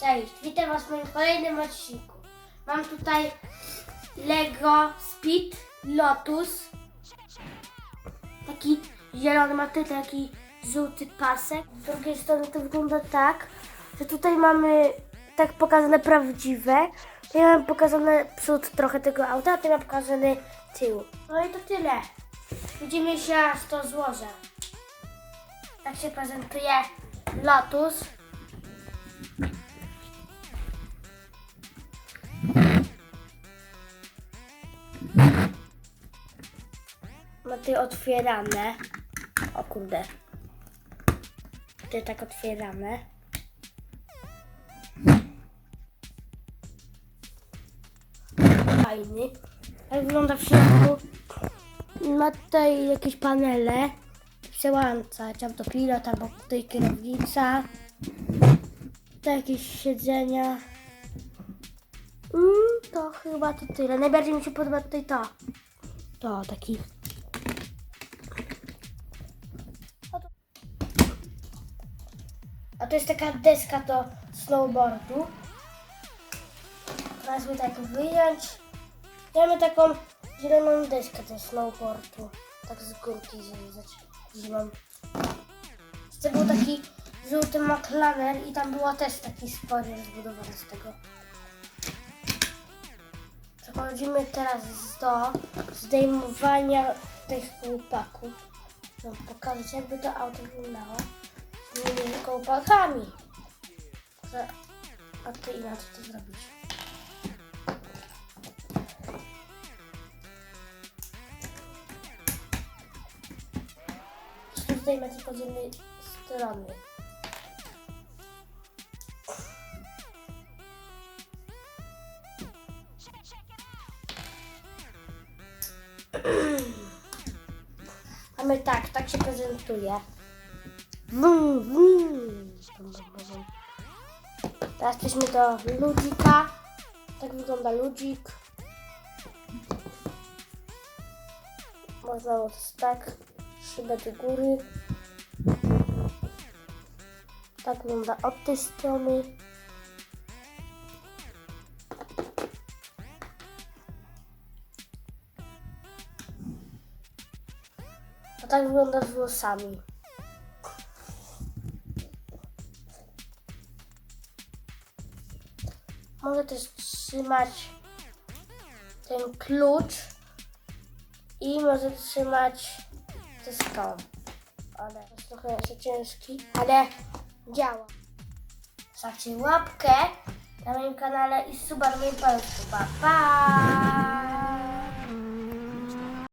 Cześć, witam Was w moim kolejnym odcinku. Mam tutaj Lego Speed Lotus. Taki zielony ma tutaj taki żółty pasek. Z drugiej strony to wygląda tak, że tutaj mamy tak pokazane prawdziwe. Ja mam pokazane przód trochę tego auta, a ty mam pokazany tył. No i to tyle. Widzimy się, aż to złożę. Tak się prezentuje Lotus. Ma tutaj otwierane. O kurde. Tutaj tak otwierane. Fajny. Jak wygląda w środku? Ma tutaj jakieś panele. Przełączać autopilot albo tutaj kierownica. Tutaj jakieś siedzenia. Mm, to chyba to tyle. Najbardziej mi się podoba tutaj to. To taki. A to jest taka deska do snowboardu. Teraz by tak wyjąć. Mamy taką zieloną deskę do snowboardu. Tak z górki zjeżdżać zimą. To był taki żółty McLaren i tam była też taki spoiler zbudowany z tego. Przechodzimy teraz do zdejmowania tych kołpaków. Chcę pokazać jakby to auto wyglądało tymi kołpakami. A ty inaczej to zrobić. Tutaj macie po jednej strony. Mamy tak, tak się prezentuje. Wum, wum. Bum, bum, bum. Teraz przejdźmy do ludzika. Tak wygląda ludzik. Można to tak. Szybę do góry. Tak wygląda od tej strony. A tak wygląda z włosami. Mogę też trzymać ten klucz i może trzymać to Ale jest trochę za ciężki, ale działa. Zostawcie łapkę na moim kanale i suba na moim polsku. Pa, pa!